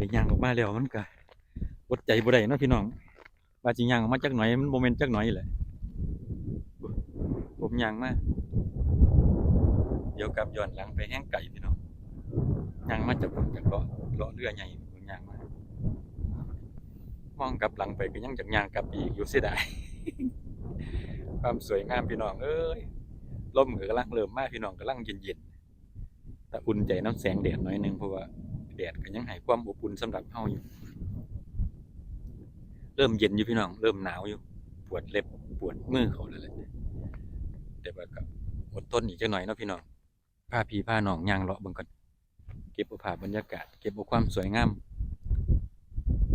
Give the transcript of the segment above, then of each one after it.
ได้ย่างออกมาแล้วมันก็อดใจบ่ได้นะพี่น้องว่าสิย่างออกมาจักหน่อยมันบ่แม่นจักหน่อยแหละผมย่างมาเดี๋ยวกลับย้อนหลังไปแห้งไก่พี่น้องย่างมาจากผมจากเกาะเลาะเรือใหญ่ผมย่างมามองกลับหลังไปก็ยังจากย่างกลับอีกอยู่เสียดายความสวยงามพี่น้องเอ้ยลมก็กำลังเริ่มมากพี่น้องกำลังเย็นๆแต่อุ่นใจน้ำแสงแดดหน่อยนึงเพราะว่า แดดก็ยังให้ความอบอุ่นสำหรับเฮาอยู่ เริ่มเย็นอยู่พี่น้อง เริ่มหนาวอยู่ ปวดเล็บปวดมือเขาแล้วแหละแต่ว่าก็อดทนอีกจักหน่อยเนาะพี่น้องพาพี่พาหนองย่างเลาะเบิ่งก่อนเก็บเอาภาพบรรยากาศ เก็บเอาความสวยงาม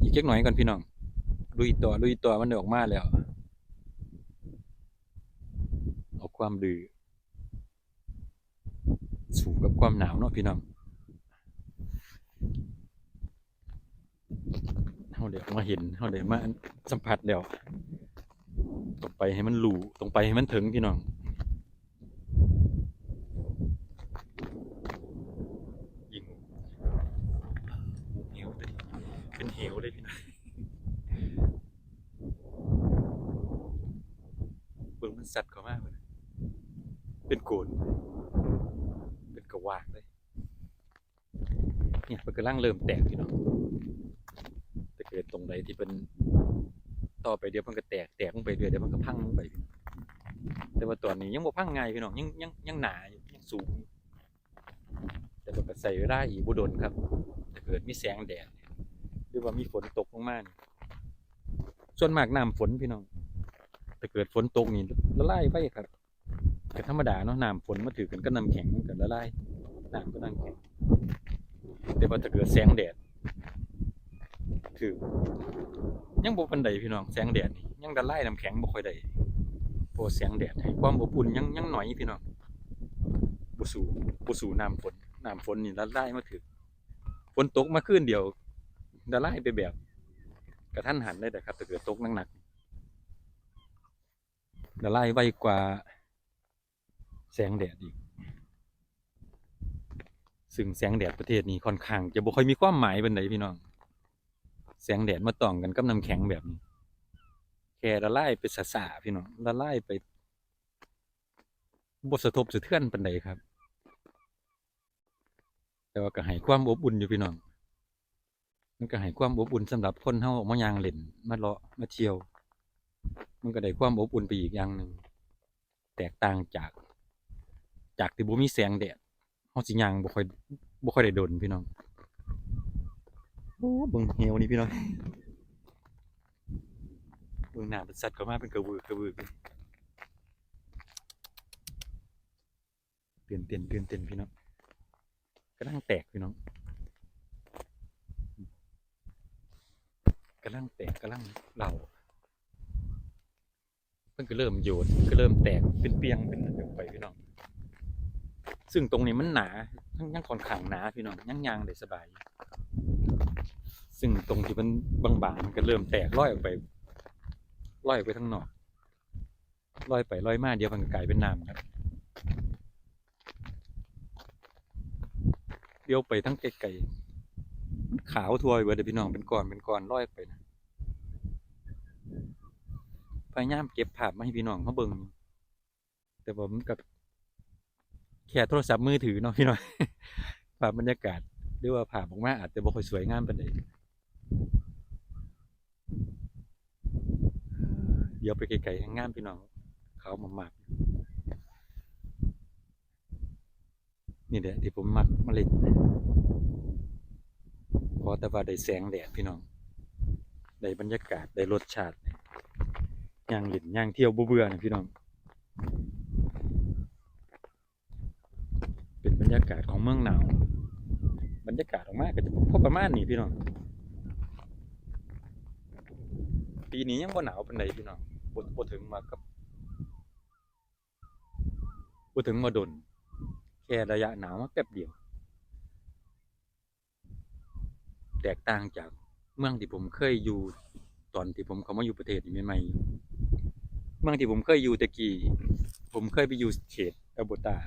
อีกจักหน่อยก่อนพี่น้องลุยต่อลุยต่อมันออกมาแล้วเอาความดื้อสู่กับความหนาวเนาะพี่น้อง เฮาได้มาเห็นเฮาได้มาสัมผัสแล้วต้องไปให้มันรู้ต้องไปให้มันถึงพี่น้องยิงเหวเลยเป็นเหวเลยพี่น้องเบิ่งมันสัตว์เข้ามาเบิ่งเป็นโกนเป็นกระวากเลยเนี่ยมันกำลังเริ่มแตกพี่น้อง ถ้าเกิดตรงใด ที่เป็นต่อไปเดี๋ยวมันก็แตกแตกลงไปเรื่อยเดี๋ยวมันก็พังลงไป แต่ว่าตอนนี้ยังบ่พังไงพี่น้องยังยังยังหนาอยู่ยังสูง แต่มันก็ใส่เวลาอีกบ่โดนครับถ้าเกิดมีแสงแดดหรือว่ามีฝนตกลงมานี่ส่วนมากน้ำฝนพี่น้องถ้าเกิดฝนตกนี่ละลายไปครับก็ธรรมดาเนาะน้ำฝนมาถือกันก็น้ำแข็งมันก็ละลายน้ำก็น้ำแข็งแต่ว่าถ้าเกิดแสงแดด คือยังบ่ปานใดพี่น้องแสงแดดนี่ยังละลายน้ำแข็งบ่ค่อยได้เพราะว่าแสงแดดให้ความอบอุ่นยังยังหน้อยพี่น้องบ่สู่บ่สู่น้ำฝนน้ำฝนนี่ละลายมาถึงฝนตกมาคืนเดียวละลายไปแบบกระทันหันเลยนะครับถ้าเกิดตกหนักๆละลายไวกว่าแสงแดดอีกซึ่งแสงแดดประเทศนี้ค่อนข้างจะบ่ค่อยมีความหมายปานใดพี่น้อง แสงแดดมาต่องกันกับน้ำแข็งแบบนี้ แค่ละลายไปสะสาพี่น้องละลายไปบทสะทบสะเทือนปันใดครับ แต่ว่าก็ให้ความอบอุ่นอยู่พี่น้อง มันก็ให้ความอบอุ่นสำหรับคนเฮาออกมายางเล่นมาเลาะมาเที่ยว มันก็ได้ความอบอุ่นไปอีกอย่างหนึ่งแตกต่างจาก จากที่บ่มีแสงแดดเฮาสิย่างบ่ค่อยบ่ค่อยได้โดนพี่น้องโอ้เบิ่งเหวนี่พี่น้องเบิ่งหนาเป็นสัตว์เข้ามาเป็นกระวือกระวือเลยเตือนเต้นเตือนเต้นพี่น้องกำลังแตกพี่น้องกำลังแตกกำลังเหล่าเพิ่งก็เริ่มโยนก็เริ่มแตกเป็นเปียงเป็นอะไรไปพี่น้องซึ่งตรงนี้มันหนายังยังค่อนข้างหนาพี่น้องยังยางได้สบาย ซึ่งตรงที่มันบางๆมันก็เริ่มแตกลอยออกไปลอยออกไปทางนอกลอยไปลอยมาเดียวมันก็กลายเป็นน้ำครับเดียวไปทั้งไกลๆขาวทั่วไปเบิดเลยพี่น้องเป็นก้อนเป็นก้อนลอยไปนะพยายามเก็บภาพมาให้พี่น้องเขาเบิ่งแต่ว่ามันกับแค่โทรศัพท์มือถือเนาะพี่น้องภาพบรรยากาศหรือว่าภาพออกมาอาจจะบ่ค่อยสวยงามปานใด เดี๋ยวไปไกลๆให้งามพี่น้องเขาวมากนี่แหละที่ผมมักมาเล่นพราะแต่ว่าได้แสงแดดพี่น้องได้บรรยากาศได้รสชาติย่างเล่นย่างเที่ยวบเบื่อๆนะพี่น้อง เป็นบรรยากาศของเมืองหนาวบรรยากาศออกมาก็จะพอประมาณนี้พี่น้อง ปีนี้ยังบ่หนาวปานใดพี่น้องบ่บ่ถึงมากับบ่ถึงมาดน แค่ระยะหนาวมาแป๊บเดียว แตกต่างจากเมืองที่ผมเคยอยู่ตอนที่ผมเข้ามาอยู่ประเทศนี้ใหม่ๆเมืองที่ผมเคยอยู่ต่กี้ผมเคยไปอยู่เขตอโบตา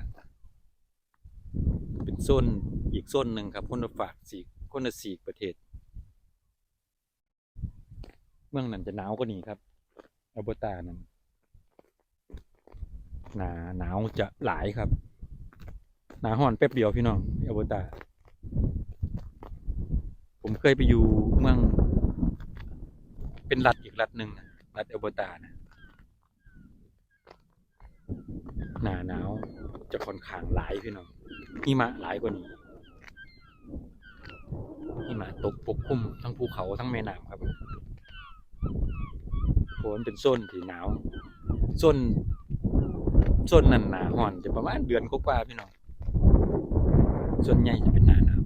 เป็นโซนอีกโซนหนึ่งครับคนละฝากสีคนละสีประเทศ เมืองนั้นจะหนาวกว่านี้ครับอัลเบอร์ตานั้นหนาหนาวจะหลายครับ หนาห้อนแป๊บเดียวพี่น้องอัลเบอร์ตา ผมเคยไปอยู่เมือง เป็นรัฐอีกรัฐหนึ่งนะรัฐอัลเบอร์ตานะหนาหนาวจะค่อนข้างหลายพี่น้องหิมะหลายกว่านี้หิมะตกปกคลุมทั้งภูเขาทั้งแม่น้ำครับ เพราะมันเป็นโซนที่หนาวโซนโซนนั้นหนาห่อนจะประมาณเดือนกว่าพี่น้องส่วนใหญ่จะเป็นหนาหนาว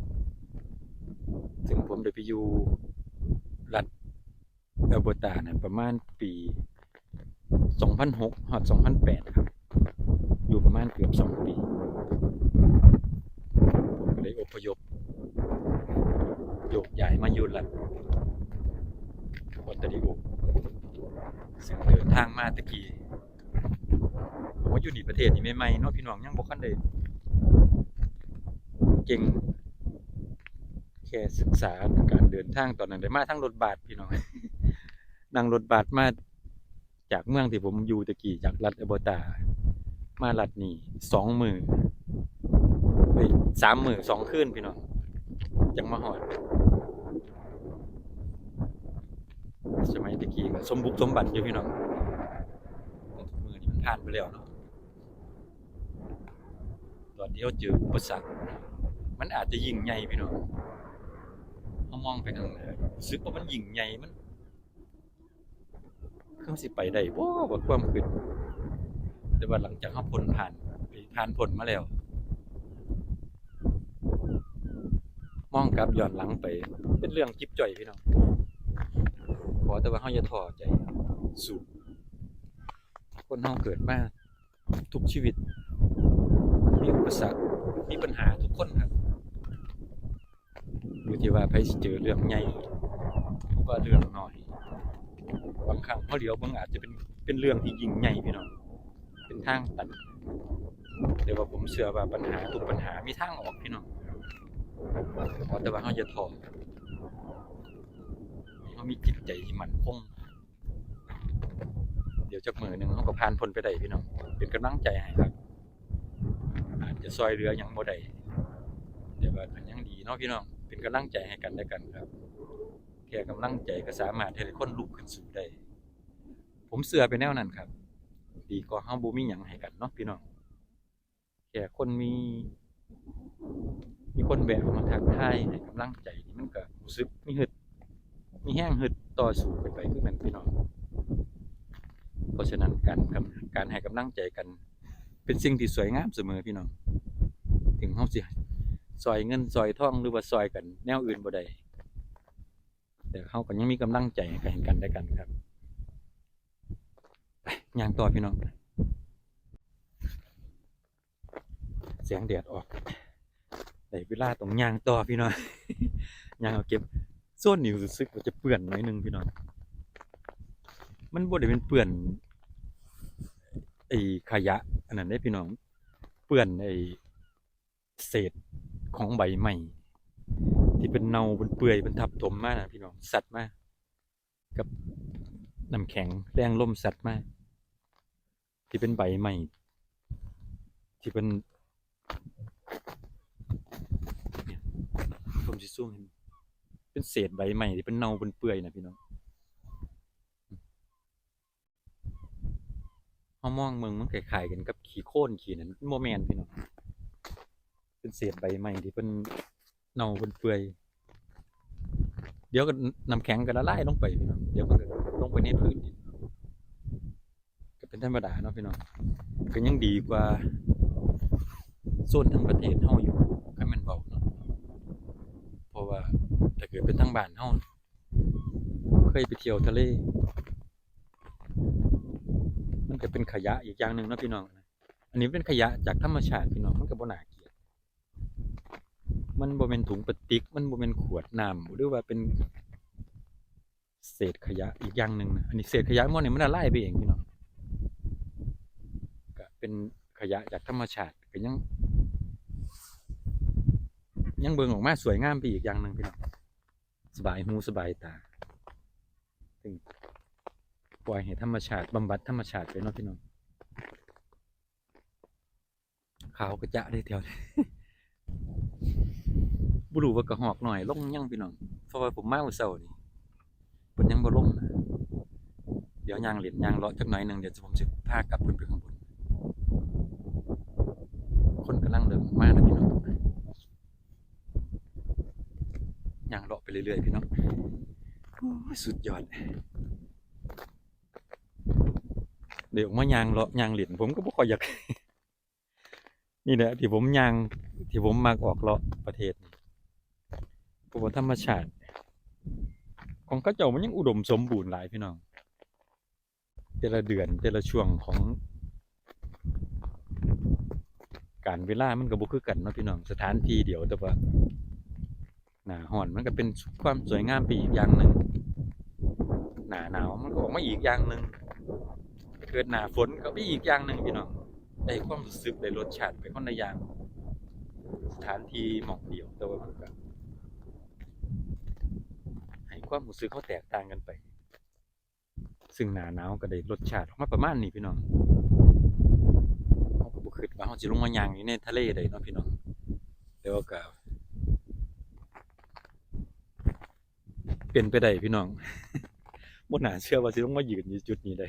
ซึ่งผมได้ไปอยู่รัฐเอลเบอร์ตาเนี่ยประมาณปี 2006ฮอด2008 ครับ อยู่ประมาณเกือบ 2 ปี ผมก็เลยอพยพโยกย้ายมาอยู่รัฐออตาริโอ ซึ่งเดินทางมาตะกี้ผมว่าอยู่ในประเทศนี้ใหม่ๆเนาะพี่น้องยังบ่คันได้เก่งแค่ศึกษาการเดินทางตอนนั้นได้มาทั้งรถบัสพี่น้องนั่งรถบัสมาจากเมืองที่ผมอยู่ตะกี้จากรัฐเอโบตา มารัฐนี่สองมือสามมือสองคืนพี่น้องจังมาหอด สมัยตะกี้ก็สมบุกสมบัติอยู่พี่น้องแต่มือนี่มันผ่านไปแล้วเนาะตอนเดียวเจออุปสรรคมันอาจจะยิ่งใหญ่พี่น้องเขามองไปทางไหนรู้สึกว่ามันยิ่งใหญ่มันเครื่องสิไปได้ว้าวว่ความขึ้นแต่ว่าหลังจากเขาพ้นผ่านไปผ่านพ้นมาแล้ว มองกลับย้อนหลังไป เป็นเรื่องจิ๊บจ่อยพี่น้อง อแต่ว่าเขาอย่าท้อใจสู้คนเฮาเกิดมาทุกชีวิต มีอุปสรรคมีปัญหาทุกคนครับอยู่ที่ว่าไผสิเจอเรื่องใหญ่หรือว่าเรื่องน้อยบางครั้งเขาเดียวบางอาจจะเป็นเป็นเรื่องที่ยิ่งใหญ่พี่น้องเป็นทางตันแต่ว่าผมเชื่อว่าปัญหาทุกปัญหามีทางออกพี่น้องขอแต่ว่าเขาจะท้อ เขามีจิตใจที่มั่นคงเดี๋ยวจักมือหนึ่งเขาก็ผ่านพ้นไปได้พี่น้องเป็นกำลังใจให้ครับอาจจะซอยเรือยังบ่ได้แต่ว่าก็ยังดีเนาะพี่น้องเป็นกำลังใจให้กันและกันครับแค่กำลังใจก็สามารถให้คนลุกขึ้นสู่ได้ผมเสือไปแนวนั้นครับ ดีกว่าเฮาบ่มีหยังให้กันเนาะพี่น้องแค่คนมี มีคนแบกมาทักทายให้กำลังใจนี่มันก็รู้สึกมีฮึด มีแห้งฮึดต่อสู้กันไปคือกันพี่น้อง เพราะฉะนั้นการการให้กำลังใจกัน เป็นสิ่งที่สวยงามเสมอพี่น้อง ถึงเฮาสิซอยเงินซอยทองหรือว่าซอยกัน แนวอื่นบ่ได้แต่เฮาก็ยังมีกำลังใจให้กันกันได้กันครับย่างต่อพี่น้องเสียงแดดออกได้เวลาต้องย่างต่อพี่น้องย่างเอาเก็บ ส่วนนิ้วรู้สึกว่าจะเปื้อนหน่อยหนึงพี่น้อง มันบ่ได้เป็นเปื้อนไอ้ขยะ อันนั้นได้พี่น้อง เปื้อนไอ้เศษของใบไม้ที่เป็นเน่าเป็นเปื่อยเป็นทับถมมากนะพี่น้องสัตว์มากกับน้ำแข็งแรงลมสัตว์มากที่เป็นใบไม้ที่เป็นเนี่ยผมสิซูมเห็น เป็นเศษใบไม้ที่เป็นเน่าเป็นเปื่อยนะพี่น้องเฮามองเมืองมันคล้ายๆกันกับขี้โคลนขี้นั้นมันบ่แมนพี่น้องเป็นเศษใบไม้ที่เพิ่นเน่าเพิ่นเปื่อยเดี๋ยวก็น้ำแข็งก็ละลายลงไปพี่น้องเดี๋ยวมันก็ลงไปในพื้นดินก็เป็นธรรมดาเนาะพี่น้องก็ยังดีกว่าโซนทั้งประเทศเฮาอยู่ให้มันเบา กิดเป็นทางบ้านเฮาเคยไปเที่ยวทะเล มันก็เป็นขยะอีกอย่างหนึ่งนะพี่น้องนะอันนี้เป็นขยะจากธรรมชาติพี่น้องมันก็บ่น่าเกลียดมันบ่เป็นถุงพลาสติก มันบ่เป็นขวดน้ำหรือว่าเป็น เศษขยะอีกอย่างหนึ่งนะอันนี้เศษขยะหมดนี่มันละลายไปเองพี่น้องก็เป็นขยะจากธรรมชาติก็ยังยังเบิ่งออกมาสวยงามไปอีกอย่างหนึ่งพี่น้อง สบายหูสบายตาถึงปล่อยให้ธรรมชาติบำบัดธรรมชาติไปเนาะพี่น้องขาวกระจะได้แถวนี้บุรุว่ากระหอกหน่อยลงยังพี่น้องเพราะว่าผมมาเมื่อเช้านี่เพิ่นยังบ่ลงนะเดี๋ยวยางเหรียญยางเลาะจักหน่อยหนึ่งเดี๋ยวผมสิพากลับขึ้นไปข้างบนกำลังเริ่มมานะพี่น้องยาง เลาะไปเรื่อยๆพี่น้องสุดยอดเดี๋ยวมายางเลาะยางเหรียญผมก็บ่ค่อยอยาก นี่แหละที่ผมยางที่ผมมักออกเลาะประเทศนี่เพราะว่าธรรมชาติ ของเขาเจ้ามันยังอุดมสมบูรณ์หลายพี่น้อง แต่ละเดือนแต่ละช่วงของ การเวลามันก็บ่คือกันเนาะพี่น้องสถานที่เดียวแต่ว่า หนาร้อนมันก็เป็นความสวยงามไปอีกอย่างหนึ่งหนาหนาวมันก็ออกมาอีกอย่างหนึ่งเกิดหนาฝนก็ไปอีกอย่างหนึ่งพี่น้องได้ความรู้สึกได้รสชาติไปคนละอย่างสถานที่หมองเดียวแต่ว่ามันก็ให้ความรู้สึกเขาแตกต่างกันไป ซึ่งหนาหนาวก็ได้รสชาติออกมาประมาณนี้พี่น้องเราก็บ่คิดว่าเราสิลงมาอย่างอยู่ในทะเลได้เนาะพี่น้องแต่ว่าก็ เป็นไปได้พี่น้องบ่น่าเชื่อว่าสิลงมายืนอยู่จุดนี้ได้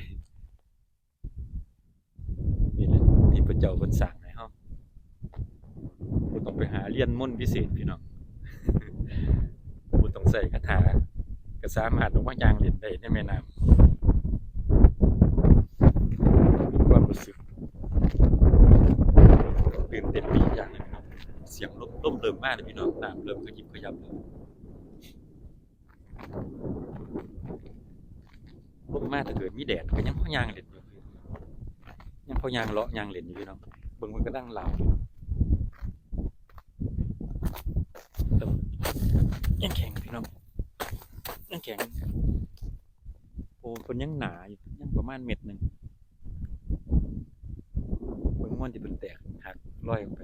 นี่แหละที่พระเจ้าเพิ่นสร้างให้เฮาบ่ต้องไปหาเรียนมนต์พิเศษพี่น้องบ่ต้องใส่คาถาก็สามารถลงมายางเล่นได้ในแม่น้ำมีความรู้สึกตื่นเต้นปีอย่างนึงครับเสียงลมลมเริ่มมากเลยพี่น้องน้ำเริ่มขยิบขยับเลย ลมมาถ้าเกิดมีแดดก็ยังพอยางเล่นอยู่ยังพอยางเลาะยางเล่นอยู่พี่น้องเบิ่งมันก็ดังหลาวแต่ยังแข็งพี่น้องยังแข็งโอ้คนยังหนาอยู่ยังประมาณเม็ดหนึ่งเบิ่งม่วนที่เป็นแตกหักลอยออกไป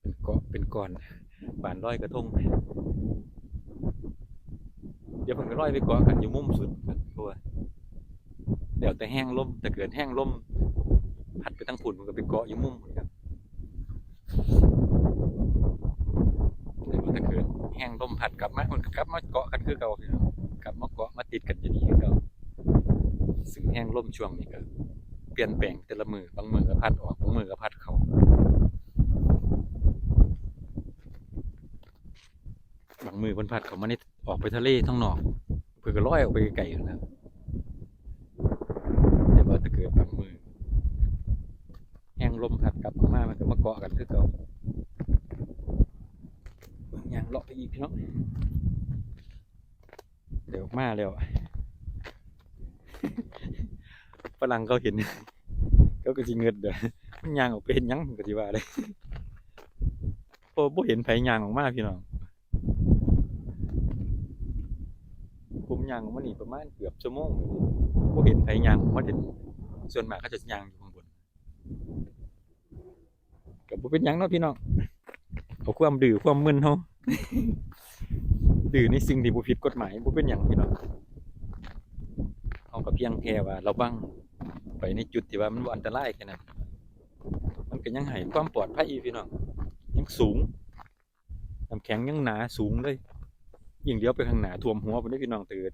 เป็นเกาะเป็นก้อนบานลอยกระทง เดี๋ยวเพิ่นก็ลอยไปเกาะกันอยู่มุมสุดกัวเดี๋ยวแต่แห้งลมแต่เกิดแห้งลมพัดไปทั้งฝุ่นมันก็ไปเกาะอยู่มุมครับแต่ว่าถ้าเกิดแห้งลมพัดกลับมามันก็กลับมาเกาะกันคือเก่าพี่น้องกลับมาเกาะมาติดกันอยู่นี่คือเก่าซึ่งแห้งลมช่วงนี้ก็เปลี่ยนแปลงแต่ละมือบางมือก็พัดออกบางมือก็พัดเข้าบางมือบนพัดเขามาใน ออกไปทะเลทั้งนอกเพิ่นก็ลอยออกไปไกลๆอยู่แล้วแต่ว่าถ้าเกิดบางมือแห้งลมพัดกลับมามันก็มาเกาะกันคือเก่าเบิ่งยางเลาะไปอีกพี่น้องเดี๋ยวมาแล้วฝรั่งเขาเห็นเขาก็สิเงิดเด้อมันยางออกไปเห็นยังก็สิว่าเลยโอ้บ่เห็นไผยางออกมาพี่น้อง ผมย่างออกมานี่ประมาณเกือบชั่วโมงเลยบ่เห็นไผย่างออกมาเด่นส่วนมากเขาจะย่างอยู่ข้างบนก็บ่เป็นหยังเนาะพี่น้องเอาความดื้อความมึนเฮาดื้อในสิ่งที่บ่ผิดกฎหมายบ่เป็นหยังพี่น้องเฮาก็เพียงแค่ว่า เราบังไปในจุดที่ว่ามันอันตรายแค่นั้นมันก็ยังให้ความปลอดภัยอยู่พี่น้องยังสูงน้ำแข็งยังหนาสูงเลย ยิ่งเดียวไปข้างหน้าท่วมหัวพุ่นได้พี่น้องตื่น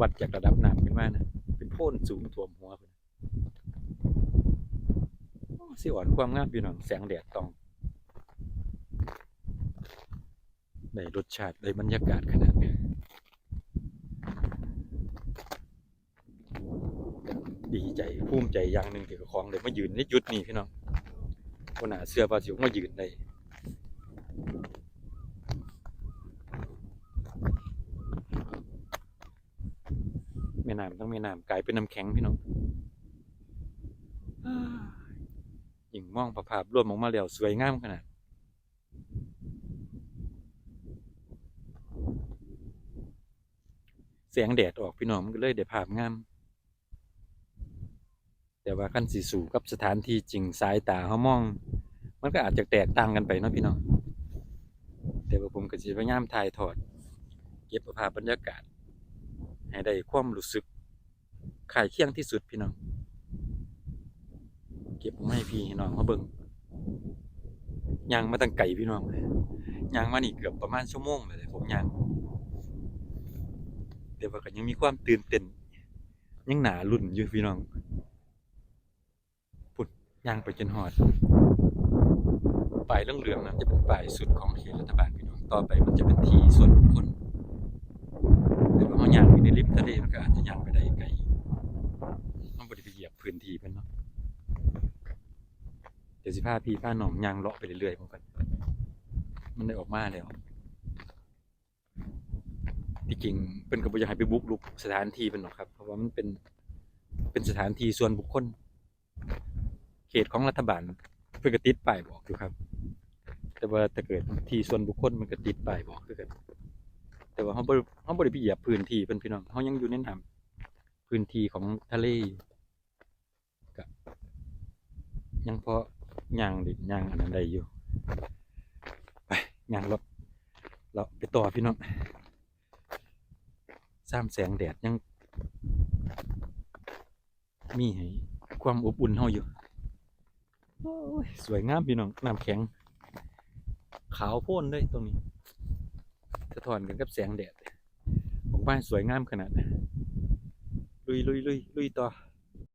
วัดจากระดับน้ำขึ้นมานะเป็นโพนสูงท่วมหัวพุ่นโอ้สิอ่อนความงามพี่น้องแสงแดดต้องได้รสชาติได้บรรยากาศขนาดนี้ดีใจภูมิใจอย่างหนึ่งที่เจ้าของเลยมายืนในจุดนี้พี่น้องคนหนาเสื้อผ้าสิวมายืนได้ แม่น้ำทั้งแม่น้ำกลายเป็นน้ำแข็งพี่น้องยิ่งมองภาพรวมออกมาแล้วสวยงามขนาดแสงแดดออกพี่น้องมันก็เลยได้ภาพงาม แต่ว่าคันสีสูกับสถานที่จริงสายตาเขามอง มันก็อาจจะแตกต่างกันไปเนาะพี่น้องแต่ว่าผมก็สิพยายามถ่ายทอด เก็บภาพบรรยากาศ ให้ได้ความรู้สึกขายเคียงที่สุดพี่น้อง เก็บไมาให้พี่น้องมาเบิ่งยางมาตั้งไก่พี่น้องยางมานี่เกือบประมาณชั่วโมงเลยผมยางแต่ว่าก็ยังมีความตื่นเต้นยังหนารุ่นอยู่พี่น้องพุดยางไปจนหอดป้ายเหลืองนั้นจะเป็นป้ายสุดของเขตรัฐบาลพี่น้องต่อไปมันจะเป็นที่ส่วนบุคคล เขาย่างอยู่ในริมทะเลมันก็อาจจะย่างไปได้ไกลอยู่มันบ่ได้ไปเหยียบพื้นที่เพิ่นเนาะเดี๋ยวสิพาพี่พาน้องยางเลาะไปเรื่อยๆผมกันมันได้ออกมาแล้วที่จริงเป็นกับอยากให้ไปบุกลุกสถานที่เป็นหรอกครับ เพราะว่ามันเป็นเป็นสถานที่ส่วนบุคคล เขตของรัฐบาลเพื่อกติดป้ายบอกอยู่ครับ แต่ว่าถ้าเกิดที่ส่วนบุคคลมันก็ติดป้ายบอกคือกัน แต่ว่าเขาบ่เขาบ่ได้ไปเหยียบพื้นที่เป็นพี่น้องเขายังอยู่ในน้ำพื้นที่ของทะเลก็ยังพอย่างดิย่างอันนั้นได้อยู่ไปย่างรถเราไปต่อพี่น้องซ้ำแสงแดดยัง มีให้ความอบอุ่นเฮาอยู่สวยงามพี่น้องน้ำแข็ง ขาวโพ้นเลยตรงนี้ สะท้อนกันกับแสงแดดผมว่าสวยงามขนาดนะลุยลุยลุยลุยต่อ